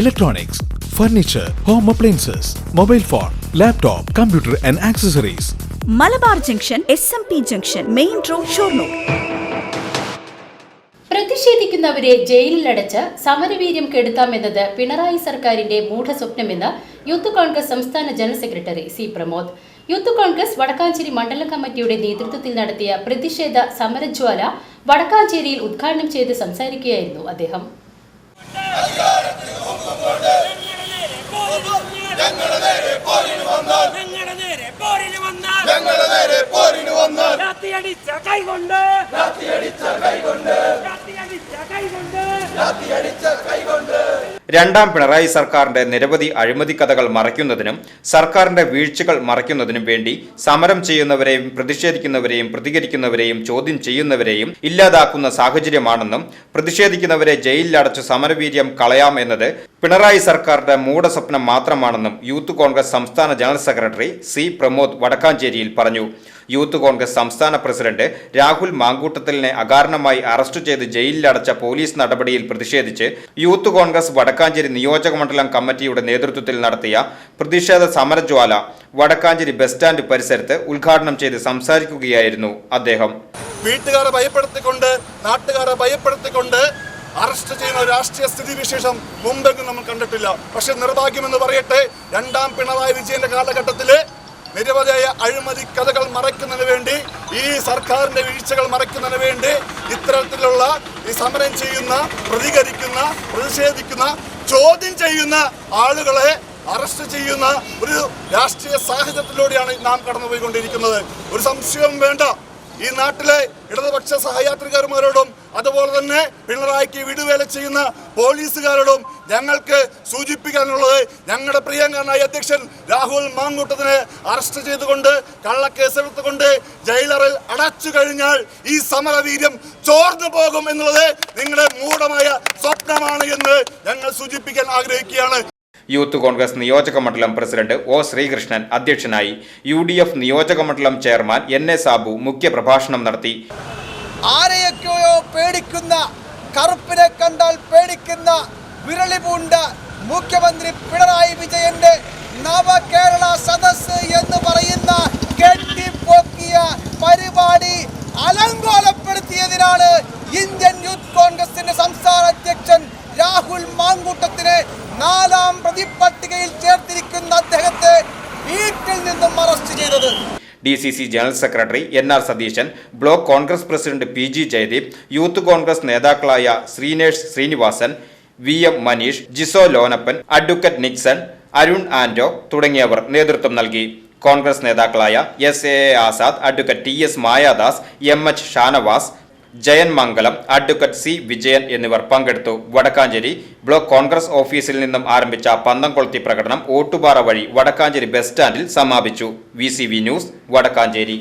electronics, furniture home appliances mobile phone laptop computer and accessories Malabar junction S M P junction main road Shoranur. പ്രതിഷേധിക്കുന്നവരെ ജയിലിലടച്ച് സമരവീര്യം കെടുത്താമെന്നത് പിണറായി സർക്കാരിന്റെ മൂഢസ്വപ്നമെന്ന് youth Congress സംസ്ഥാന general secretary C Pramod. Youth Congress Vadakkancherry മണ്ഡലം കമ്മിറ്റിയുടെ നേതൃത്വത്തിൽ നടത്തിയ പ്രതിഷേധ സമരജ്വാല വടക്കാഞ്ചേരിയിൽ ഉദ്ഘാടനം ചെയ്ത് സംസാരിക്കുകയായിരുന്നു അദ്ദേഹം. വന്നാൽ രാത്തിയടിച്ച കൈകൊണ്ട്. രാത്തിയടിച്ച കൈകൊണ്ട് രാത്തിയടിച്ച കൈകൊണ്ട് രാത്തിയടിച്ച കൈകൊണ്ട്. രണ്ടാം പിണറായി സർക്കാരിന്റെ നിരവധി അഴിമതി കഥകൾ മറയ്ക്കുന്നതിനും സർക്കാരിന്റെ വീഴ്ചകൾ മറയ്ക്കുന്നതിനും വേണ്ടി സമരം ചെയ്യുന്നവരെയും പ്രതിഷേധിക്കുന്നവരെയും പ്രതികരിക്കുന്നവരെയും ചോദ്യം ചെയ്യുന്നവരെയും ഇല്ലാതാക്കുന്ന സാഹചര്യമാണെന്നും പ്രതിഷേധിക്കുന്നവരെ ജയിലിലടച്ച് സമരവീര്യം കളയാം എന്നത് പിണറായി സർക്കാരിന്റെ മൂഢസ്വപ്നം മാത്രമാണെന്നും യൂത്ത് കോൺഗ്രസ് സംസ്ഥാന ജനറൽ സെക്രട്ടറി സി പ്രമോദ് വടക്കാഞ്ചേരിയിൽ പറഞ്ഞു. യൂത്ത് കോൺഗ്രസ് സംസ്ഥാന പ്രസിഡന്റ് രാഹുൽ മാങ്കൂട്ടത്തലിനെ അകാരണമായി അറസ്റ്റ് ചെയ്ത് ജയിലിലടച്ച പോലീസ് നടപടിയിൽ പ്രതിഷേധിച്ച് യൂത്ത് കോൺഗ്രസ് വടക്കാഞ്ചേരി നിയോജക മണ്ഡലം കമ്മിറ്റിയുടെ നേതൃത്വത്തിൽ നടത്തിയ പ്രതിഷേധ സമരജ്വാല വടക്കാഞ്ചേരി ബസ് സ്റ്റാൻഡ് പരിസരത്ത് ഉദ്ഘാടനം ചെയ്ത് സംസാരിക്കുകയായിരുന്നു അദ്ദേഹം. വീട്ടുകാരെ ഭയപ്പെടുത്തിക്കൊണ്ട് നാട്ടുകാരെ ഭയപ്പെടുത്തിക്കൊണ്ട് അറസ്റ്റ് ചെയ്യുന്ന രാഷ്ട്രീയ സ്ഥിതിവിശേഷം മുമ്പെങ്ങും നമ്മൾ കണ്ടിട്ടില്ല. പക്ഷെ നിർഭാഗ്യമെന്ന് പറയട്ടെ രണ്ടാം പിണറായി വിജയന്റെ കാലഘട്ടത്തിൽ നിരവധിയായ അഴിമതി കഥകൾ മറയ്ക്കുന്നതിന് വേണ്ടി ഈ സർക്കാരിന്റെ വീഴ്ചകൾ മറയ്ക്കുന്നതിന് വേണ്ടി ഇത്തരത്തിലുള്ള ഈ സമരം ചെയ്യുന്ന പ്രതികരിക്കുന്ന പ്രതിഷേധിക്കുന്ന ചോദ്യം ചെയ്യുന്ന ആളുകളെ അറസ്റ്റ് ചെയ്യുന്ന ഒരു രാഷ്ട്രീയ സാഹചര്യത്തിലൂടെയാണ് നാം കടന്നുപോയിക്കൊണ്ടിരിക്കുന്നത്. ഒരു സംശയവും വേണ്ട. ഈ നാട്ടിലെ ഇടതുപക്ഷ സഹയാത്രികന്മാരോടും അതുപോലെ തന്നെ പിണറായിക്ക് വിടുവേല ചെയ്യുന്ന പോലീസുകാരോടും ഞങ്ങൾക്ക് സൂചിപ്പിക്കാനുള്ളത് ഞങ്ങളുടെ പ്രിയങ്കരനായ അധ്യക്ഷൻ രാഹുൽ മാങ്കൂട്ടത്തിനെ അറസ്റ്റ് ചെയ്തുകൊണ്ട് കള്ളക്കേസെടുത്തുകൊണ്ട് ജയിലറിൽ അടച്ചു കഴിഞ്ഞാൽ ഈ സമരവീര്യം ചോർന്നു പോകും എന്നുള്ളത് നിങ്ങളുടെ മൂഢമായ സ്വപ്നമാണ് എന്ന് ഞങ്ങൾ സൂചിപ്പിക്കാൻ ആഗ്രഹിക്കുകയാണ്. യൂത്ത് കോൺഗ്രസ് നിയോജക മണ്ഡലം പ്രസിഡന്റ് ഒ ശ്രീകൃഷ്ണൻ അധ്യക്ഷനായി യു ഡി എഫ് നിയോജക മണ്ഡലം ചെയർമാൻ എൻ എ സാബു മുഖ്യപ്രഭാഷണം നടത്തി. ആരെയൊക്കെയോ പേടിക്കുന്ന കറുപ്പിനെ കണ്ടാൽ പേടിക്കുന്ന വിരളി പൂണ്ട മുഖ്യമന്ത്രി പിണറായി വിജയന്റെ നവകേരള സദസ് എന്ന് പറയുന്ന കെട്ടിപ്പൊക്കിയ പരിപാടി അലങ്കോലപ്പെടുത്തിയതിനാണ് ഇന്ത്യൻ യൂത്ത് കോൺഗ്രസിന്റെ സംസ്ഥാന അധ്യക്ഷൻ രാഹുൽ മാങ്കൂട്ടത്തിനെ നാലാം പ്രതിപട്ടികയിൽ ചേർത്തിരിക്കുന്ന അദ്ദേഹത്തെ വീട്ടിൽ നിന്നും അറസ്റ്റ് ചെയ്തത്. D C C general secretary N R Satheesan block Congress president P G Jayadeep Youth Congress നേതാക്കളായ Sreenesh Sreenivasan V M Maneesh Jiso Lonappan advocate Nixon Arun Anto തുടങ്ങിയവർ നേതൃത്വം നൽകി. കോൺഗ്രസ് നേതാക്കളായ S A Azad advocate T S Mayadas M H Shanavas Jayan Mangalam advocate C. Vijayan എന്നിവർ പങ്കെടുത്തു. Vadakkanchery block Congress ഓഫീസിൽ നിന്നും ആരംഭിച്ച പന്തംകൊളുത്തി പ്രകടനം ഓട്ടുപാറ വഴി വടക്കാഞ്ചേരി ബസ് സ്റ്റാൻഡിൽ സമാപിച്ചു. V news Vadakkancherry.